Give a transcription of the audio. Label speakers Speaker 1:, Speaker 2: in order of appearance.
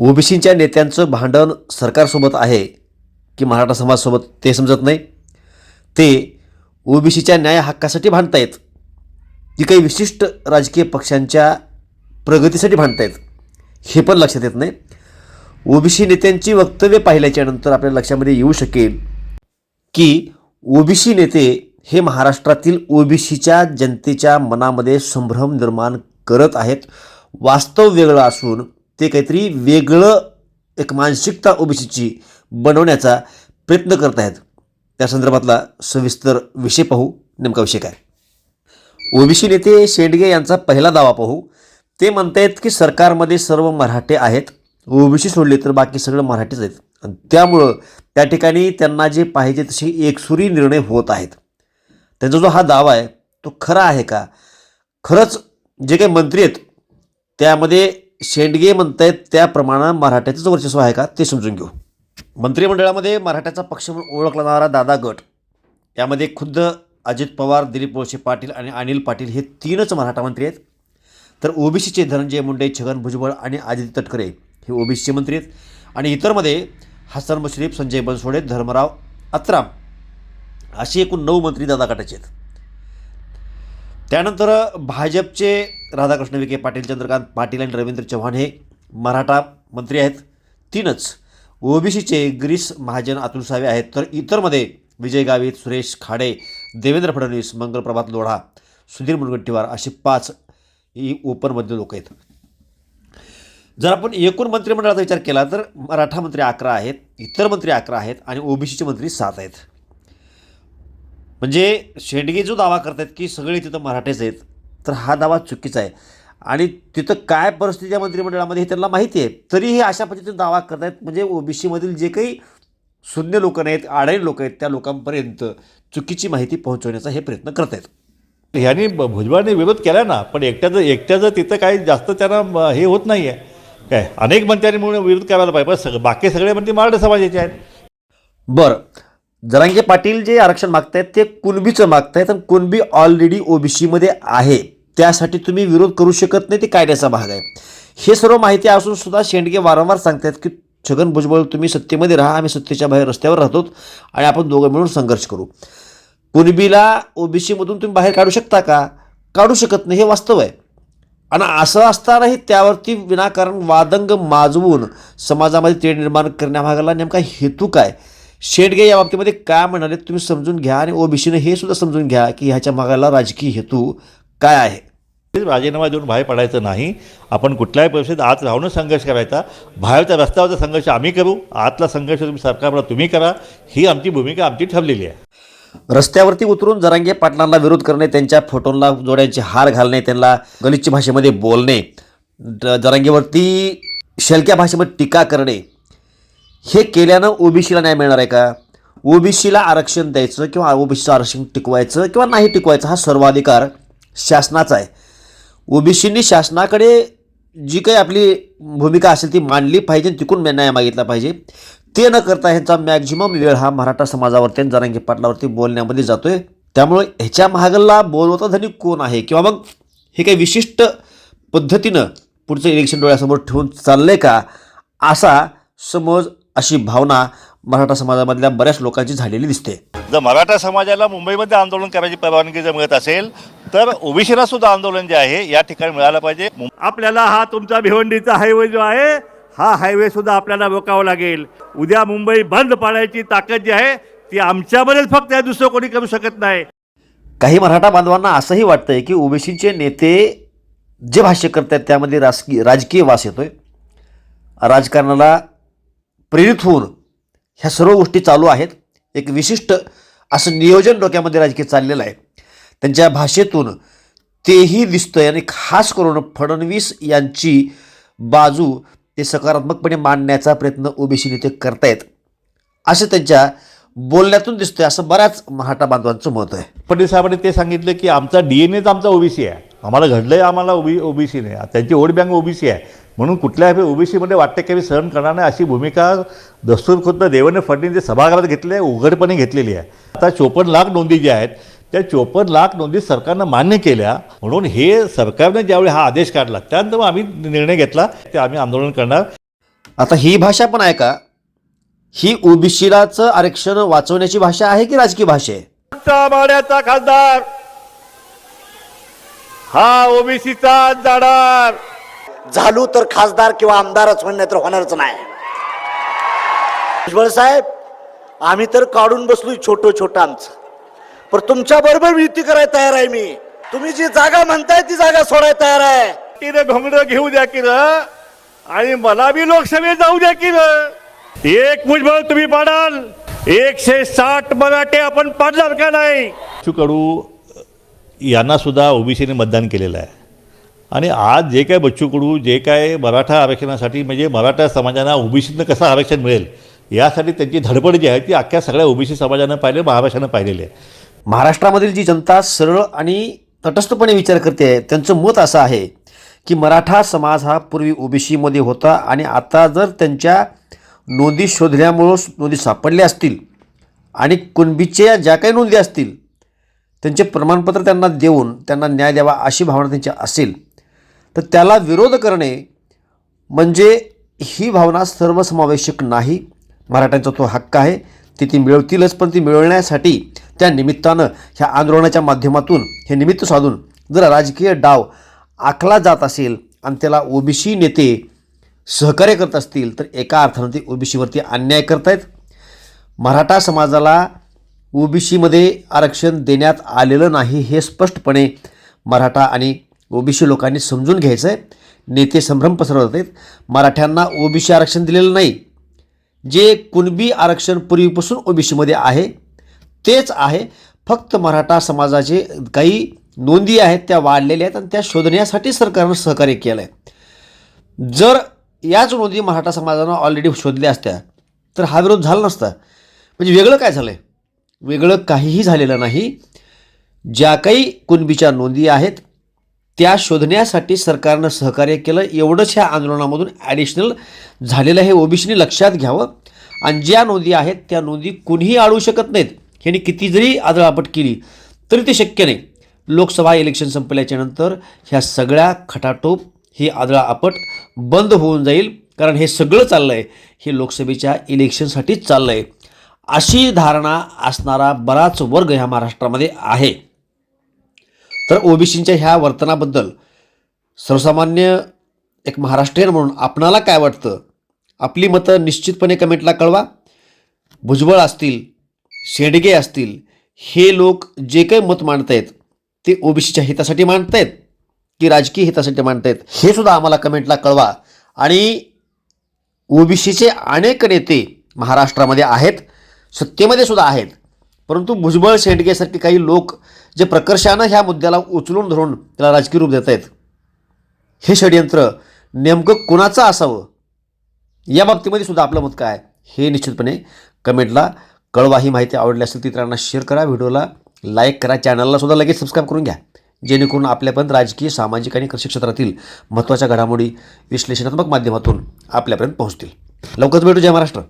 Speaker 1: ओबीसींच्या नेत्यांचं भांडण सरकारसोबत आहे की मराठा समाजासोबत ते समजत नाही? ते ओबीसीच्या न्याय हक्कासाठी भांडतायत. की काही विशिष्ट राजकीय पक्षांच्या प्रगतीसाठी भांडतायत हे पण लक्षात येत नाही. ओबीसी नेत्यांची वक्तव्य पाहिल्याच्यानंतर आपल्या लक्षामध्ये येऊ शकेल की ओबीसी नेते हे महाराष्ट्रातील ओबीसीच्या जनतेच्या मनामध्ये संभ्रम निर्माण करत आहेत. वास्तव वेगळं असून ते काहीतरी वेगळं एक मानसिकता ओबीसीची बनवण्याचा प्रयत्न करत आहेत. त्या संदर्भातला सविस्तर विषय पाहू नेमका विषय काय? ओबीसी नेते शेंडगे यांचा पहिला दावा पाहू. ते म्हणतायत की सरकारमध्ये सर्व मराठे आहेत. ओबीसी सोडले तर बाकी सगळं मराठीच आहेत. आणि त्यामुळं त्या ठिकाणी त्यांना जे पाहिजे तसे एकसुरी निर्णय होत आहेत. त्यांचा जो हा दावा आहे तो खरा आहे का? खरंच जे काही मंत्री आहेत त्यामध्ये शेंडगे म्हणतायत त्याप्रमाणे मराठ्याचंच वर्चस्व आहे का ते समजून घेऊ. मंत्रिमंडळामध्ये मराठ्याचा पक्ष म्हणून ओळखला जाणारा दादा गट यामध्ये खुद्द अजित पवार दिलीप वळसे पाटील आणि अनिल पाटील हे तीनच मराठा मंत्री आहेत. तर ओबीसीचे धनंजय मुंडे छगन भुजबळ आणि आदित्य तटकरे हे ओबीसीचे मंत्री आहेत. आणि इतरमध्ये हसन मुश्रीफ संजय बनसोडे धर्मराव अत्राम अशी एकूण नऊ मंत्री दादा गटाचे आहेत. त्यानंतर भाजपचे राधाकृष्ण विखे पाटील चंद्रकांत पाटील आणि रवींद्र चव्हाण हे मराठा मंत्री आहेत. तीनच ओबीसीचे ग्रीस महाजन अतुल सावे आहेत. तर इतरमध्ये विजय गावित सुरेश खाडे देवेंद्र फडणवीस मंगलप्रभात लोढा सुधीर मुनगंटीवार असे पाच ही ओपनमधले लोक आहेत. जर आपण एकूण मंत्रिमंडळाचा विचार केला तर मराठा मंत्री अकरा आहेत इतर मंत्री अकरा आहेत आणि ओबीसीचे मंत्री सात आहेत. म्हणजे शेंडगे जो दावा करतात की सगळे तिथं मराठेच आहेत तर हा दावा चुकीचा आहे. आणि तिथं काय परिस्थिती आहे मंत्रिमंडळामध्ये हे त्यांना माहिती आहे. तरीही अशा पद्धतीने दावा करतायत म्हणजे ओबीसीमधील जे काही शून्य लोक नाहीत आडाई लोक आहेत त्या लोकांपर्यंत चुकीची माहिती पोहोचवण्याचा हे प्रयत्न करत आहेत
Speaker 2: ह्यांनी भुजबळांनी विरोध केला ना पण एकट्याचं एकट्याचं तिथं काही जास्त त्यांना हे होत नाही आहे काय? अनेक मंत्र्यांनी म्हणून विरोध करायला पाहिजे. पण सग बाकी सगळे मंत्री मराठा समाजाचे आहेत.
Speaker 1: बरं. जरांगे पाटील जे आरक्षण मागतायत ते कुणबीचं मागतायत आणि कुणबी ऑलरेडी ओबीसीमध्ये आहे. त्यासाठी तुम्ही विरोध करू शकत नाही ते कायद्याचा भाग आहे. हे सर्व माहिती असून सुद्धा शेंडगे वारंवार सांगतात की छगन भुजबळ तुम्ही सत्तेमध्ये राहा आम्ही सत्तेच्या बाहेर रस्त्यावर राहतो आणि आपण दोघं मिळून संघर्ष करू. कुणबीला ओबीसीमधून तुम्ही बाहेर काढू शकता का? काढू शकत नाही हे वास्तव आहे. आणि असं असतानाही त्यावरती विनाकारण वादंग माजवून समाजामध्ये तेढ निर्माण करण्याभागाला नेमका हेतू काय? शेडगे या बाबतीमध्ये काय म्हणाले तुम्ही समजून घ्या आणि ओबीसीने हे सुद्धा समजून घ्या की ह्याच्या मागाला राजकीय हेतू काय आहे.
Speaker 2: राजीनामा देऊन बाहेर पडायचं नाही. आपण कुठल्याही परिस्थितीत आत राहूनच संघर्ष करायचा. बाहेरच्या रस्त्यावरचा संघर्ष आम्ही करू. आतला संघर्ष तुम्ही सरकारला तुम्ही करा. ही आमची भूमिका आमची ठरलेली आहे.
Speaker 1: रस्त्यावरती उतरून जरांगे पाटलांना विरोध करणे त्यांच्या फोटोंना जोड्यांचे हार घालणे त्यांना गलिच्छ भाषेमध्ये बोलणे जरांगेवरती शलक्या भाषेमध्ये टीका करणे हे केल्यानं ओबीसीला न्याय मिळणार आहे का? ओबीसीला आरक्षण द्यायचं किंवा ओबीसीचं आरक्षण टिकवायचं किंवा नाही टिकवायचं हा सर्वाधिकार शासनाचा आहे. ओबीसींनी शासनाकडे जी काही आपली भूमिका असेल ती मांडली पाहिजे आणि तिकून न्याय मागितला पाहिजे. ते न करता ह्यांचा मॅक्झिमम वेळ हा मराठा समाजावरती आणि जरांगी पाटलावरती बोलण्यामध्ये आहे त्यामुळे ह्याच्या महागला बोलवता धनी कोण आहे? किंवा मग हे काही विशिष्ट पद्धतीनं पुढचं इलेक्शन डोळ्यासमोर ठेवून आहे का? असा समज अशी भावना मराठा समाजामधल्या बऱ्याच लोकांची झालेली दिसते.
Speaker 2: जर मराठा समाजाला मुंबईमध्ये आंदोलन करायची परवानगी जर मिळत असेल तर ओबीसीला सुद्धा आंदोलन जे आहे या ठिकाणी मिळालं पाहिजे. आपल्याला हा तुमचा भिवंडीचा हायवे जो आहे हा हायवे सुद्धा आपल्याला रोकावा लागेल. उद्या मुंबई बंद पाडायची ताकद जी आहे ती आमच्यामध्येच फक्त आहे दुसरं कोणी करू शकत नाही.
Speaker 1: काही मराठा बांधवांना असंही वाटतंय की ओबीसीचे नेते जे भाष्य करत आहेत त्यामध्ये राजकीय राजकीय वास येतोय. राजकारणाला प्रेरित होऊन ह्या सर्व गोष्टी चालू आहेत. एक विशिष्ट असं नियोजन डोक्यामध्ये राजकीय चाललेलं आहे. त्यांच्या भाषेतून तेही दिसतंय आणि खास करून फडणवीस यांची बाजू ते सकारात्मकपणे मांडण्याचा प्रयत्न ओबीसी नेते करतायत. असं त्यांच्या बोलण्यातून दिसतंय असं बऱ्याच महाटा बांधवांचं मत आहे.
Speaker 2: पटेल साहेबांनी ते सांगितलं की आमचा डी एन एच आमचा ओबीसी आहे. आम्हाला घडलं आहे आम्हाला ओबी ओबीसीने त्यांची वोट बँक ओबीसी आहे. म्हणून कुठल्याही ओबीसीमध्ये वाटते की सहन करणार नाही अशी भूमिका दस्तूर खुद्द देवेंद्र फडणवीस सभागृहात घेतली आहे उघडपणे घेतलेली आहे. आता चोपन्न लाख नोंदी ज्या आहेत त्या चोपन्न लाख नोंदी सरकारनं मान्य केल्या. म्हणून हे सरकारने ज्यावेळी हा आदेश काढला त्यानंतर मग आम्ही निर्णय घेतला ते आम्ही आंदोलन करणार.
Speaker 1: आता ही भाषा पण आहे का ही ओबीसीलाचं आरक्षण वाचवण्याची भाषा आहे की राजकीय भाषा आहे?
Speaker 2: खासदार हा ओबीसीचा जाणार
Speaker 3: झालो तर खासदार किंवा आमदारच होणार तर होणारच नाही. भुजबळ साहेब आम्ही तर काढून बसलोय छोटं छोटं आमचं. पण तुमच्या बरोबर युती करायला तयार आहे मी. तुम्ही जी जागा म्हणताय ती जागा सोडायला तयार आहे.
Speaker 2: तिने घोंगडं घेऊ द्या की र आणि मला बी लोकसभेत जाऊ द्या की र एक भुजबळ तुम्ही पाडाल एकशे साठ मराठे आपण पाडणार का नाही? बच्चू कडू यांना सुद्धा ओबीसीने मतदान केलेलं आहे. आणि आज जे काय बच्चू कडू जे काय मराठा आरक्षणासाठी म्हणजे मराठा समाजाला ओबीसीनं कसं आरक्षण मिळेल यासाठी त्यांची धडपड जी आहे ती अख्ख्या सगळ्या ओबीसी समाजानं पाहिले महाराष्ट्रानं पाहिलेली आहे.
Speaker 1: महाराष्ट्रामधील जी जनता सरळ आणि तटस्थपणे विचार करते त्यांचं मत असं आहे की मराठा समाज हा पूर्वी ओबीसीमध्ये होता आणि आता जर त्यांच्या नोंदी शोधल्यामुळं नोंदी सापडल्या असतील आणि कुणबीच्या ज्या काही नोंदी असतील त्यांचे प्रमाणपत्र त्यांना देऊन त्यांना न्याय द्यावा अशी भावना त्यांची असेल तर त्याला विरोध करणे म्हणजे ही भावना सर्वसमावेशक नाही. मराठ्यांचा तो हक्क आहे. ती ती मिळवतीलच पण ती मिळवण्यासाठी त्या निमित्तानं ह्या आंदोलनाच्या माध्यमातून हे निमित्त साधून जर राजकीय डाव आखला जात असेल आणि त्याला ओबीसी नेते सहकार्य करत असतील तर एका अर्थानं ते ओबीसीवरती अन्याय करतायत. मराठा समाजाला ओबीसीमध्ये आरक्षण देण्यात आलेलं नाही हे स्पष्टपणे मराठा आणि ओबीसी लोकांनी समजून घ्यायचं आहे नेते संभ्रम पसरवत आहेत. मराठ्यांना ओबीसी आरक्षण दिलेलं नाही. जे कुणबी आरक्षण पूर्वीपासून ओबीसीमध्ये आहे तेच आहे. फक्त मराठा समाजाचे काही नोंदी आहेत त्या वाढलेल्या आहेत आणि त्या शोधण्यासाठी सरकारनं सहकार्य केलं आहे जर याच नोंदी मराठा समाजानं ऑलरेडी शोधल्या असत्या तर हा विरोध झाला नसता. म्हणजे वेगळं काय झालं आहे वेगळं काहीही झालेलं नाही. ज्या काही कुणबीच्या नोंदी आहेत त्या शोधण्यासाठी सरकारनं सहकार्य केलं. एवढंच ह्या आंदोलनामधून ॲडिशनल झालेलं हे ओबीसीने लक्षात घ्यावं. आणि ज्या नोंदी आहेत त्या नोंदी कुणीही आळू शकत नाहीत. ह्यांनी किती जरी आदळापट केली तरी ते शक्य नाही. लोकसभा इलेक्शन संपल्याच्या नंतर ह्या सगळ्या खटाटोप ही आदळापट बंद होऊन जाईल. कारण हे सगळं चाललं आहे हे लोकसभेच्या इलेक्शनसाठीच चाललं आहे अशी धारणा असणारा बराच वर्ग ह्या महाराष्ट्रामध्ये आहे. तर ओबीसींच्या ह्या वर्तनाबद्दल सर्वसामान्य एक महाराष्ट्रीयन म्हणून आपणाला काय वाटतं? आपली मतं निश्चितपणे कमेंटला कळवा. भुजबळ असतील शेडगे असतील हे लोक जे काही मत मांडतायत ते ओबीसीच्या हितासाठी मांडतायत की राजकीय हितासाठी मांडतायत हे सुद्धा आम्हाला कमेंटला कळवा. आणि ओबीसीचे अनेक नेते महाराष्ट्रामध्ये आहेत सत्तेमध्ये सुद्धा आहेत. परंतु भुजबळ शेंडगेसारखे काही लोक जे प्रकर्षानं ह्या मुद्द्याला उचलून धरून त्याला राजकीय रूप देत आहेत हे षडयंत्र नेमकं कुणाचं असावं? या बाबतीमध्ये सुद्धा आपलं मत काय हे निश्चितपणे कमेंटला कळवा. ही माहिती आवडली असेल ती इतरांना शेअर करा. व्हिडिओला लाईक करा. चॅनलला सुद्धा लगेच सबस्क्राईब करून घ्या. जेणेकरून आपल्यापर्यंत राजकीय सामाजिक आणि कृषी क्षेत्रातील महत्त्वाच्या घडामोडी विश्लेषणात्मक माध्यमातून आपल्यापर्यंत पोहोचतील. लवकरच भेटू जय महाराष्ट्र.